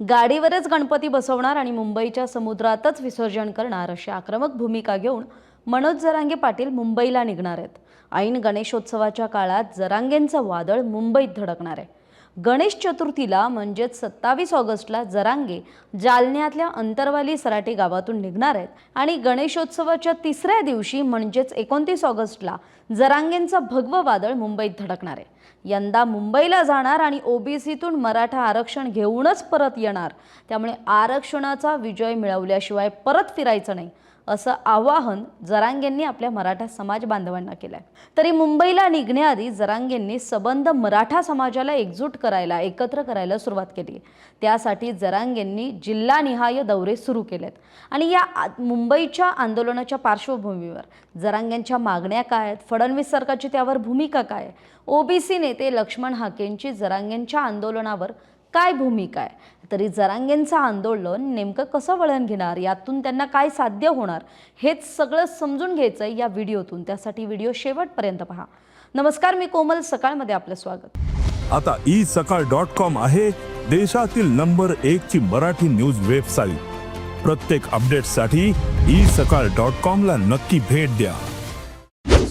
गाडीवरच गणपती बसवणार आणि मुंबईच्या समुद्रातच विसर्जन करणार अशी आक्रमक भूमिका घेऊन मनोज जरांगे पाटील मुंबईला निघणार आहेत. ऐन गणेशोत्सवाच्या काळात जरांगेंचं वादळ मुंबईत धडकणार आहे. गणेश चतुर्थीला म्हणजेच सत्तावीस ऑगस्टला जरांगे जालन्यातल्या अंतरवाली सराटी गावातून निघणार आहेत आणि गणेशोत्सवाच्या तिसऱ्या दिवशी म्हणजेच एकोणतीस ऑगस्टला जरांगेंचं भगवं वादळ मुंबईत धडकणार आहे. यंदा मुंबईला जाणार आणि ओबीसीतून मराठा आरक्षण घेऊनच परत येणार. त्यामुळे आरक्षणाचा विजय मिळवल्याशिवाय परत फिरायचं नाही असं आवाहन जरांगेंनी आपल्या मराठा समाज बांधवांना केलं आहे तरी मुंबईला निघण्याआधी जरांगेंनी सबंध मराठा समाजाला एकजूट करायला एकत्र करायला सुरुवात केली. त्यासाठी जरांगेंनी जिल्हानिहाय दौरे सुरू केलेत. आणि या मुंबईच्या आंदोलनाच्या पार्श्वभूमीवर जरांगेंच्या मागण्या काय आहेत? फडणवीस सरकारची त्यावर भूमिका काय ओबीसी ओबीसी नेते लक्ष्मण हाकेंची जरांगेंच्या आंदोलनावर काय भूमिका आहे? तरी जरांगेंचं आंदोलन नेमकं कसं वळण घेणार? यातून त्यांना काय साध्य होणार? हेच सगळं समजून घ्यायचं आहे या व्हिडिओतून. त्यासाठी व्हिडिओ शेवटपर्यंत पहा. नमस्कार मी कोमल. सकाळमध्ये आपलं स्वागत. आता ई सकाळ डॉट कॉम आहे देशातील नंबर एक ची मराठी न्यूज वेबसाईट. प्रत्येक अपडेटसाठी ई सकाळ डॉट कॉम ला नक्की भेट द्या.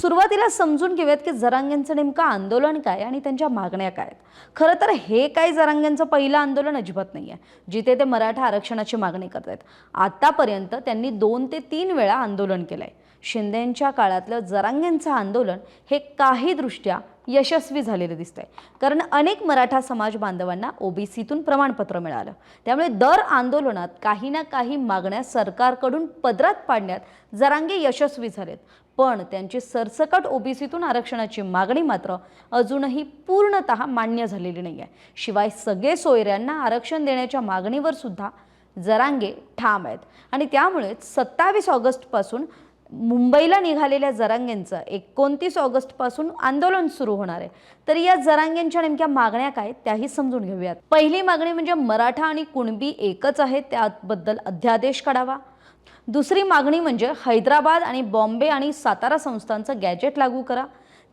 सुरुवातीला समजून घेऊयात की जरांगेंचं नेमकं आंदोलन काय आणि त्यांच्या मागण्या काय आहेत. खरं तर हे काही जरांगेंचं पहिलं आंदोलन अजिबात नाही आहे जिथे ते मराठा आरक्षणाची मागणी करत आहेत आतापर्यंत त्यांनी दोन ते तीन वेळा आंदोलन केलं आहे शिंदेंच्या काळातलं जरांगेंचं आंदोलन हे काही दृष्ट्या यशस्वी झालेलं दिसतंय. कारण अनेक मराठा समाज बांधवांना ओबीसीतून प्रमाणपत्र मिळालं. त्यामुळे दर आंदोलनात काही ना काही मागण्या सरकारकडून पदरात पाडण्यात जरांगे यशस्वी झालेत. पण त्यांची सरसकट ओबीसीतून आरक्षणाची मागणी मात्र अजूनही पूर्णतः मान्य झालेली नाही आहे शिवाय सगळे सोयऱ्यांना आरक्षण देण्याच्या मागणीवर सुद्धा जरांगे ठाम आहेत. आणि त्यामुळेच सत्तावीस ऑगस्टपासून मुंबईला निघालेल्या जरांगेंचं एकोणतीस ऑगस्टपासून आंदोलन सुरू होणार आहे. तर या जरांगेंच्या नेमक्या मागण्या काय त्याही समजून घेऊयात. पहिली मागणी म्हणजे मराठा आणि कुणबी एकच आहे त्याबद्दल अध्यादेश काढावा. दुसरी मागणी म्हणजे हैदराबाद आणि बॉम्बे आणि सातारा संस्थांचं गॅजेट लागू करा.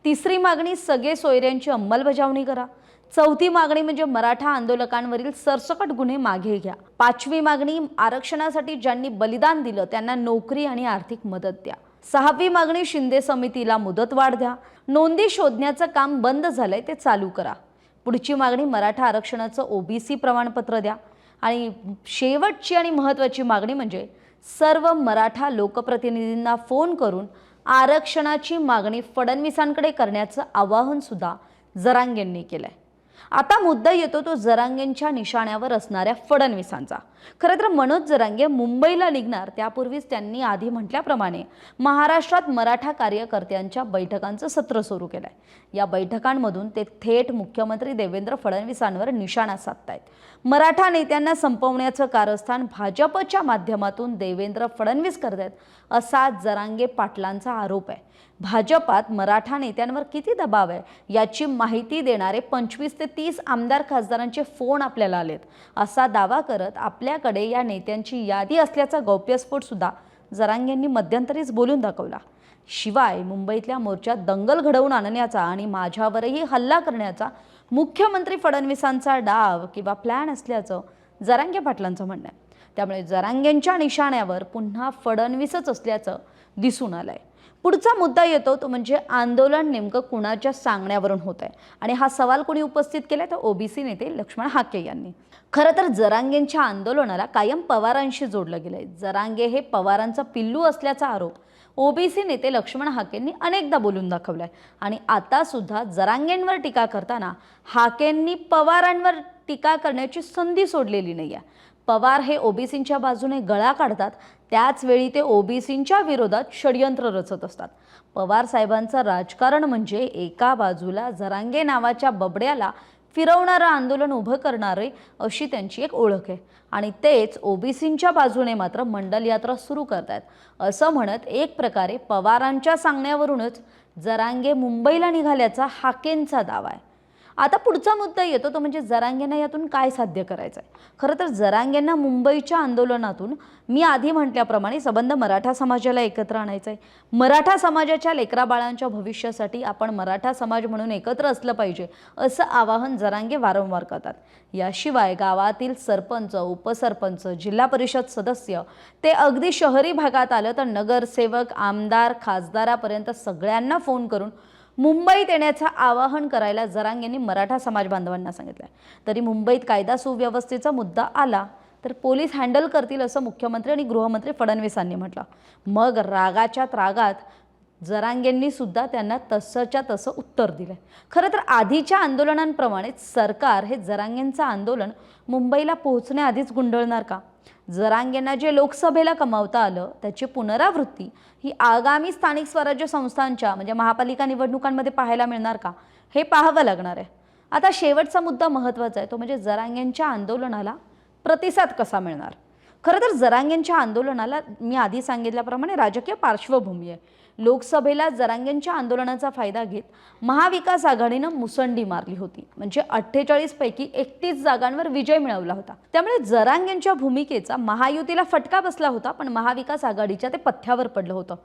तिसरी मागणी सगळे सोयऱ्यांची अंमलबजावणी करा. चौथी मागणी म्हणजे मराठा आंदोलकांवरील सरसकट गुन्हे मागे घ्या. पाचवी मागणी आरक्षणासाठी ज्यांनी बलिदान दिलं त्यांना नोकरी आणि आर्थिक मदत द्या. सहावी मागणी शिंदे समितीला मुदतवाढ द्या. नोंदी शोधण्याचं काम बंद झालंय ते चालू करा. पुढची मागणी मराठा आरक्षणाचं ओबीसी प्रमाणपत्र द्या. आणि शेवटची आणि महत्त्वाची मागणी म्हणजे सर्व मराठा लोकप्रतिनिधींना फोन करून आरक्षणाची मागणी फडणवीसांकडे करण्याचं आवाहनसुद्धा जरांगेंनी केलं आहे आता मुद्दा येतो तो जरांगेंच्या निशाण्यावर असणाऱ्या फडणवीसांचा. खरं तर मनोज जरांगे मुंबईला निघणार त्यापूर्वीच त्यांनी आधी म्हटल्याप्रमाणे महाराष्ट्रात मराठा कार्यकर्त्यांच्या बैठकांचं सत्र सुरू केलंय. या बैठकांमधून ते थेट मुख्यमंत्री देवेंद्र फडणवीसांवर निशाणा साधतायत. मराठा नेत्यांना संपवण्याचं कारस्थान भाजपच्या माध्यमातून देवेंद्र फडणवीस करतायत असा जरांगे पाटलांचा आरोप आहे. भाजपात मराठा नेत्यांवर किती दबाव आहे याची माहिती देणारे पंचवीस ते तीस आमदार खासदारांचे फोन आपल्याला आलेत असा दावा करत आपल्या आपल्याकडे या नेत्यांची यादी असल्याचा गौप्यस्फोट सुद्धा जरांगेंनी मध्यंतरीच बोलून दाखवला. शिवाय मुंबईतल्या मोर्चात दंगल घडवून आणण्याचा आणि माझ्यावरही हल्ला करण्याचा मुख्यमंत्री फडणवीसांचा डाव किंवा प्लॅन असल्याचं जरांगे पाटलांचं म्हणणं आहे. त्यामुळे जरांगेंच्या निशाण्यावर पुन्हा फडणवीसच असल्याचं दिसून आलंय. पुढचा मुद्दा येतो तो म्हणजे आंदोलन नेमकं कुणाच्या सांगण्यावरून होत आहे? आणि हा सवाल कोणी उपस्थित केला तर ओबीसी नेते लक्ष्मण हाके यांनी. खरं तर जरांगेंच्या आंदोलनाला कायम पवारांशी जोडलं गेलंय. जरांगे हे पवारांचा पिल्लू असल्याचा आरोप ओबीसी नेते लक्ष्मण हाकेंनी अनेकदा बोलून दाखवलाय. आणि आता सुद्धा जरांगेंवर टीका करताना हाकेंनी पवारांवर टीका करण्याची संधी सोडलेली नाही आहे पवार हे ओबीसींच्या बाजूने गळा काढतात त्याचवेळी ते ओबीसींच्या विरोधात षडयंत्र रचत असतात. पवार साहेबांचं राजकारण म्हणजे एका बाजूला जरांगे नावाच्या बबड्याला फिरवणारं आंदोलन उभं करणारे अशी त्यांची एक ओळख आहे. आणि तेच ओबीसींच्या बाजूने मात्र मंडल यात्रा सुरू करतायत. असं म्हणत एक प्रकारे पवारांच्या सांगण्यावरूनच जरांगे मुंबईला निघाल्याचा हाकेंचा दावा आहे. आता पुढचा मुद्दा येतो तो म्हणजे जरांगेंना यातून काय साध्य करायचं आहे खरं तर जरांगेंना मुंबईच्या आंदोलनातून मी आधी म्हटल्याप्रमाणे संबंध मराठा समाजाला एकत्र आणायचं आहे मराठा समाजाच्या लेकराबाळांच्या भविष्यासाठी आपण मराठा समाज म्हणून एकत्र असलं पाहिजे असं आवाहन जरांगे वारंवार करतात. याशिवाय गावातील सरपंच उपसरपंच जिल्हा परिषद सदस्य ते अगदी शहरी भागात आलं तर नगरसेवक आमदार खासदारापर्यंत सगळ्यांना फोन करून मुंबईत येण्याचं आवाहन करायला जरांग यांनी मराठा समाज बांधवांना सांगितलं तरी मुंबईत कायदा सुव्यवस्थेचा मुद्दा आला तर पोलीस हँडल करतील असं मुख्यमंत्री आणि गृहमंत्री फडणवीसांनी म्हटलं. मग रागाच्या त्रागात जरांगेंनी सुद्धा त्यांना तसंच्या तसं उत्तर दिलं खरं तर आधीच्या आंदोलनांप्रमाणेच सरकार हे जरांगेंचं आंदोलन मुंबईला पोहोचण्याआधीच गुंडळणार का? जरांगेंना जे लोकसभेला कमावता आलं त्याची पुनरावृत्ती ही आगामी स्थानिक स्वराज्य संस्थांच्या म्हणजे महापालिका निवडणुकांमध्ये पाहायला मिळणार का? हे पाहावं लागणार आहे. आता शेवटचा मुद्दा महत्त्वाचा आहे तो म्हणजे जरांगेंच्या आंदोलनाला प्रतिसाद कसा मिळणार? खरं तर जरांगेंच्या आंदोलनाला मी आधी सांगितल्याप्रमाणे राजकीय पार्श्वभूमी आहे. लोकसभेला जरांगेंच्या आंदोलनाचा फायदा घेत महाविकास आघाडीनं मुसंडी मारली होती. म्हणजे अठ्ठेचाळीसपैकी एकतीस जागांवर विजय मिळवला होता. त्यामुळे जरांगेंच्या भूमिकेचा महायुतीला फटका बसला होता पण महाविकास आघाडीच्या ते पथ्यावर पडलं होतं.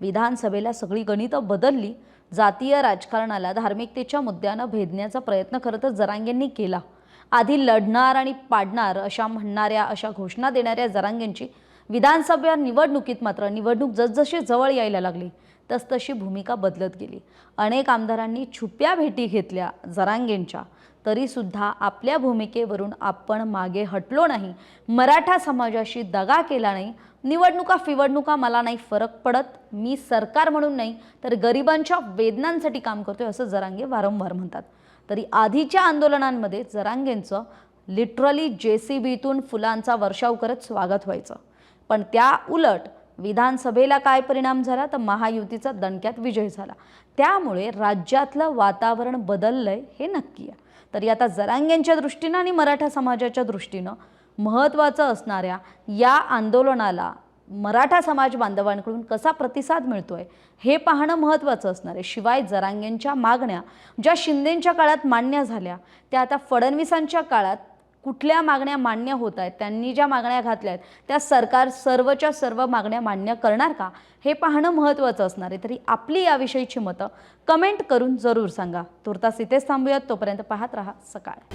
विधानसभेला सगळी गणितं बदलली जातीय राजकारणाला धार्मिकतेच्या मुद्द्यानं भेदण्याचा प्रयत्न खरं तर जरांगेंनी केला. आधी लढणार आणि पाडणार अशा म्हणणाऱ्या अशा घोषणा देणाऱ्या जरांगेंची विधानसभा निवडणुकीत मात्र निवडणूक जसजशी जवळ यायला लागली तसतशी भूमिका बदलत गेली. अनेक आमदारांनी छुप्या भेटी घेतल्या जरांगेंच्या तरीसुद्धा आपल्या भूमिकेवरून आपण मागे हटलो नाही. मराठा समाजाशी दगा केला नाही. निवडणुका फिवडणुका मला नाही फरक पडत. मी सरकार म्हणून नाही तर गरिबांच्या वेदनांसाठी काम करतोय असं जरांगे वारंवार म्हणतात. तरी आधीच्या आंदोलनांमध्ये जरांगेंचं लिटरली जे सी बीतून फुलांचा वर्षाव करत स्वागत व्हायचं. पण त्या उलट विधानसभेला काय परिणाम झाला? तर महायुतीचा दणक्यात विजय झाला. त्यामुळे राज्यातलं वातावरण बदललंय हे नक्की आहे. तरी आता जरांगेंच्या दृष्टीनं आणि मराठा समाजाच्या दृष्टीनं महत्त्वाचं असणाऱ्या या आंदोलनाला मराठा समाज बांधवांकडून कसा प्रतिसाद मिळतोय हे पाहणं महत्त्वाचं असणार आहे. शिवाय जरांगेंच्या मागण्या ज्या शिंदेंच्या काळात मान्य झाल्या त्या आता फडणवीसांच्या काळात कुठल्या मागण्या मान्य होत आहेत त्यांनी ज्या मागण्या घातल्या आहेत त्या सरकार सर्वच्या सर्व मागण्या मान्य करणार का? हे पाहणं महत्त्वाचं असणार आहे. तरी आपली याविषयीची मतं कमेंट करून जरूर सांगा. तुर्तास इथेच थांबूयात. तोपर्यंत पाहत राहा सकाळ.